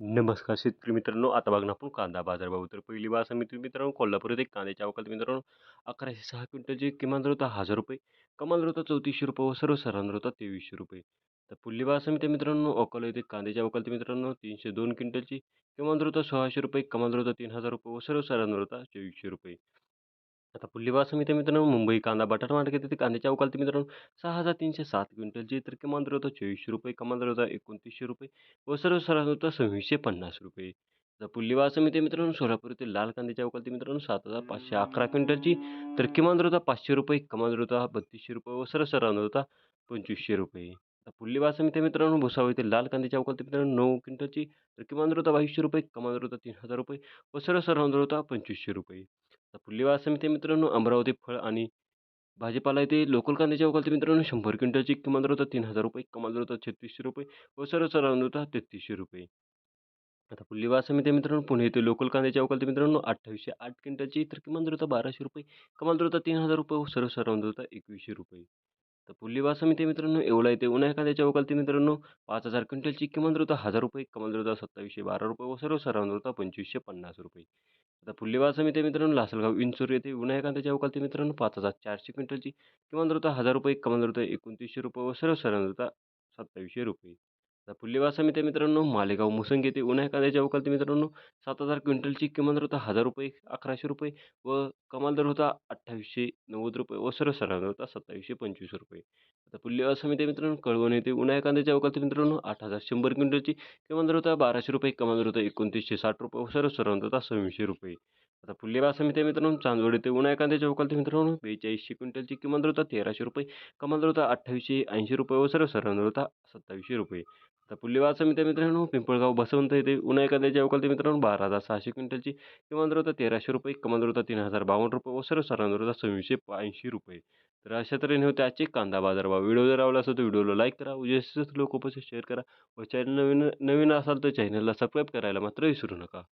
नमस्कार शेतकरी मित्रांनो आता बघणार आपण कांदा बाजारभाव तर पहिली बाजार समिती मित्रांनो कोल्हापूर येथे कांद्याच्या अवकात मित्रांनो अकराशे सहा क्विंटलची किमान दर होता हजार रुपये कमाल दर होता चौतीसशे रुपये व सर्वसाधारण दर होता तेवीसशे रुपये. तर पुढली बाजार समिती मित्रांनो अकोला येथे कांद्याच्या अवकात मित्रांनो तीनशे दोन क्विंटलची किमान दर होता सोळाशे रुपये कमाल दर होता तीन हजार रुपये व सर्वसाधारण दर होता चोवीसशे रुपये. आता पुढली बाजार मी मित्रांनो मुंबई कांदा बटाटा मार्केट येथे कांद्याच्या अवकाळी मित्रांनो सहा हजार तीनशे सात क्विंटलची तर किमान दर होता चोवीसशे रुपये कमाल दर होता एकोणतीसशे रुपये. व सर्वसाधारण होता सव्वीसशे पन्नास रुपये. आता पुढली बाजार मित्रांनो सोलापूर येथे लाल कांद्याच्या अवकालती मित्रांनो सात हजार पाचशे अकरा क्विंटलची. तर किमान दर होता पाचशे रुपये कमाल दर होता बत्तीसशे रुपये व सर दर होता पंचवीसशे रुपये. आता पुढली बाजार मित्रांनो भुसावळ येथे लाल कांद्याच्या अवकाळी मित्रांनो नऊ क्विंटलची. तर किमान दर होता बावीसशे रुपये कमाल दर होता तीन हजार रुपये व सर दर होता पंचवीसशे रुपये. आता समिती मित्रांनो अमरावती फळ आणि भाजीपाला येथे लोकल कांद्याच्या वकालती मित्रांनो शंभर क्विंटलची किमान दर होता तीन हजार रुपये कमाल दर होता छत्तीसशे रुपये व सर्वसाधारण होता तेहतीसशे रुपये. आता पुढली समिती मित्रांनो पुणे येथे लोकल कांद्याच्या वकालती मित्रांनो अठ्ठावीसशे आठ क्विंटलची तर किमान दर होता बाराशे रुपये कमाल दर होता तीन हजार रुपये व सर्वसाधारण होता एकवीसशे रुपये. तर पुढली समिती मित्रांनो एवढा येथे उन्हाळ्या कांद्याच्या वकालती मित्रांनो पाच हजार क्विंटलची किमान दर होता हजार रुपये कमाल दर होता सत्तावीसशे बारा रुपये व सर्वसाधारण होता पंचवीसशे पन्नास रुपये. आता पुढली समिती मित्रांनो लासलगाव इंचूर येथे उन्हाळ्या कांद्याच्या मित्रांनो पाच हजार चारशे क्विंटलची किमान दर होता हजार रुपये कमाल दर होता एकोणतीसशे रुपये व सर्वसाधारण दर होता सत्तावीसशे रुपये. आता पुढली समिती मित्रांनो मालेगाव मुसंग येथे उन्हा कांद्याच्या अवकाळी मित्रांनो सात हजार क्विंटलची किमान दर होता हजार रुपये अकराशे रुपये व कमाल दर होता अठ्ठावीसशे नव्वद रुपये व सर्वसाधारण दर होता सत्तावीसशे पंचवीस रुपये. आता पुढली समिती मित्रांनो कळवण येथे उन्हा कांद्याच्या अवकाळी मित्रांनो आठ हजार शंभर क्विंटलची किमान दर होता बाराशे रुपये कमाल दर होता एकोणतीसशे साठ रुपये व सर्वसाधारण दर होता सव्वीसशे रुपये. आता पुढली समित्या समिती मित्रांनो चांदवड येथे उन्हा कांद्याच्या अवकाळी मित्रांनो बेचाळीसशे क्विंटलची किमान दर होता तेराशे रुपये कमाल दर होता अठ्ठावीसशे ऐंशी रुपये व सर्वसाधारण दर होता सत्तावीसशे रुपये. आता पुढली मित्र समिती मित्रांनो पिंपळगाव बसवंत येथे उन्हाळ्या कांद्याच्या अवकाळी मित्रांनो बारा हजार सहाशे क्विंटलची किमान दर होता तेराशे रुपये कमान दर होता तीन हजार बावन्न रुपये व सर्वसाधारण दर होता सव्वीसशे ऐंशी रुपये. तर अशा तऱ्हेने होते आजचे कांदा बाजारभाव व्हिडिओ जर आवडला असेल तर व्हिडिओला लाईक करा जास्तीत लोक शेअर करा व चॅनल नवीन नवीन असाल तर चॅनलला सबस्क्राईब करायला मात्र विसरू नका.